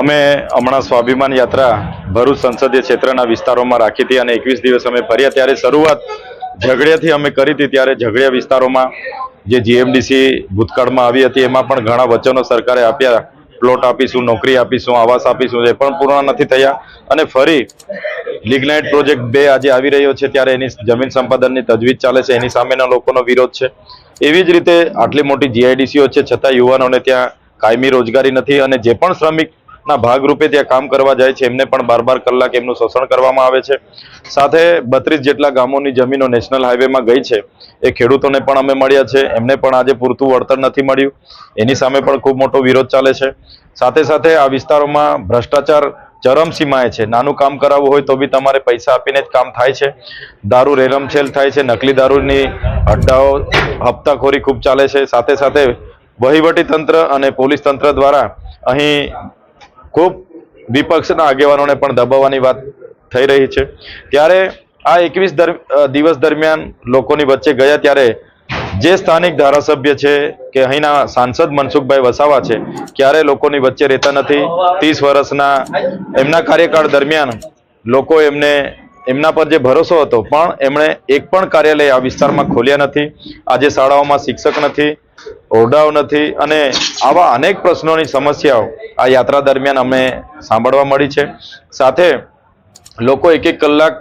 અમે હમણાં સ્વાભિમાન યાત્રા ભરૂચ સંસદીય ક્ષેત્રના વિસ્તારોમાં રાખી હતી અને એકવીસ દિવસ અમે ફર્યા ત્યારે શરૂઆત ઝઘડિયાથી અમે કરી હતી ત્યારે ઝઘડિયા વિસ્તારોમાં જે જીએમડીસી ભૂતકાળમાં આવી હતી એમાં પણ ઘણા વચનો સરકારે આપ્યા. પ્લોટ આપીશું, નોકરી આપીશું, આવાસ આપીશું એ પણ પૂર્ણ નથી થયા. અને ફરી લિગ્નાઇટ પ્રોજેક્ટ બે આજે આવી રહ્યો છે ત્યારે એની જમીન સંપાદનની તજવીજ ચાલે છે. એની સામેના લોકોનો વિરોધ છે. એવી જ રીતે આટલી મોટી જીઆઈડીસીઓ છે. છતાં યુવાનોને ત્યાં કાયમી રોજગારી નથી અને જે પણ શ્રમિકના ભાગરૂપે ત્યાં કામ કરવા જાય છે. એમને પણ બાર બાર કલાક એમનું શોષણ કરવામાં આવે છે. સાથે બત્રીસ જેટલા ગામોની જમીનો નેશનલ હાઈવેમાં ગઈ છે. એ ખેડૂતોને પણ અમે મળ્યા છે. એમને પણ આજે પૂરતું વળતર નથી મળ્યું. એની સામે પણ ખૂબ મોટો વિરોધ ચાલે છે. સાથે સાથે આ વિસ્તારોમાં ભ્રષ્ટાચાર ચરમસીમાએ છે. નાનું કામ કરાવવું હોય તો બી તમારે પૈસા આપીને જ કામ થાય છે. દારૂ રેલમછેલ થાય છે. નકલી દારૂની અડ્ડાઓ હપ્તાખોરી ખૂબ ચાલે છે. સાથે સાથે વહીવટી તંત્ર અને પોલીસ તંત્ર દ્વારા અહીં ખૂબ વિપક્ષના આગેવાનોને પણ દબાવવાની વાત થઈ રહી છે. ત્યારે આ એકવીસ દિવસ દરમિયાન લોકોની વચ્ચે ગયા ત્યારે જે સ્થાનિક ધારાસભ્ય છે કે અહીંના સાંસદ મનસુખભાઈ વસાવા છે, ક્યારે લોકોની વચ્ચે રહેતા નથી, ત્રીસ વર્ષના એમના કાર્યકાળ દરમિયાન લોકો એમને એમના પર જે ભરોસો હતો, પણ એમણે એક પણ કાર્યાલય આ વિસ્તારમાં ખોલ્યા નથી. આજે શાળાઓમાં શિક્ષક નથી, ઓરડાઓ નથી અને આવા અનેક પ્રશ્નોની સમસ્યાઓ આ યાત્રા દરમિયાન અમને સાંભળવા મળી છે. સાથે લોકો એક એક કલાક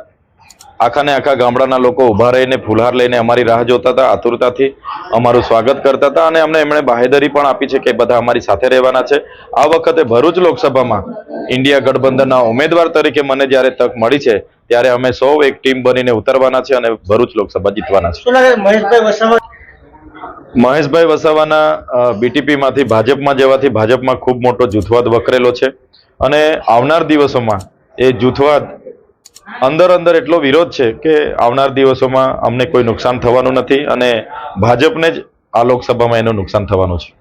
આખા ને આખા ગામડાના લોકો ઊભા રહીને ફુલહાર લઈને અમારી રાહ જોતા હતા આતુરતાથી અમારું સ્વાગત કરતા હતા અને અમને એમણે બાહેદરી પણ આપી છે કે બધા અમારી સાથે રહેવાના છે. આ વખતે ભરૂચ લોકસભામાં ઇન્ડિયા ગઠબંધનના ઉમેદવાર તરીકે મને જ્યારે તક મળી છે ત્યારે અમે સૌ એક ટીમ બનીને ઉતરવાના છે અને ભરૂચ લોકસભા જીતવાના છે. મહેશભાઈ મહેશભાઈ વસાવાના બીટીપી માંથી ભાજપમાં જવાથી ભાજપમાં ખૂબ મોટો જૂથવાદ વકરેલો છે અને આવનાર દિવસોમાં એ જૂથવાદ અંદર અંદર એટલો વિરોધ છે કે આવનાર દિવસોમાં અમને કોઈ નુકસાન થવાનું નથી અને ભાજપને જ આ લોકસભામાં એનું નુકસાન થવાનું છે.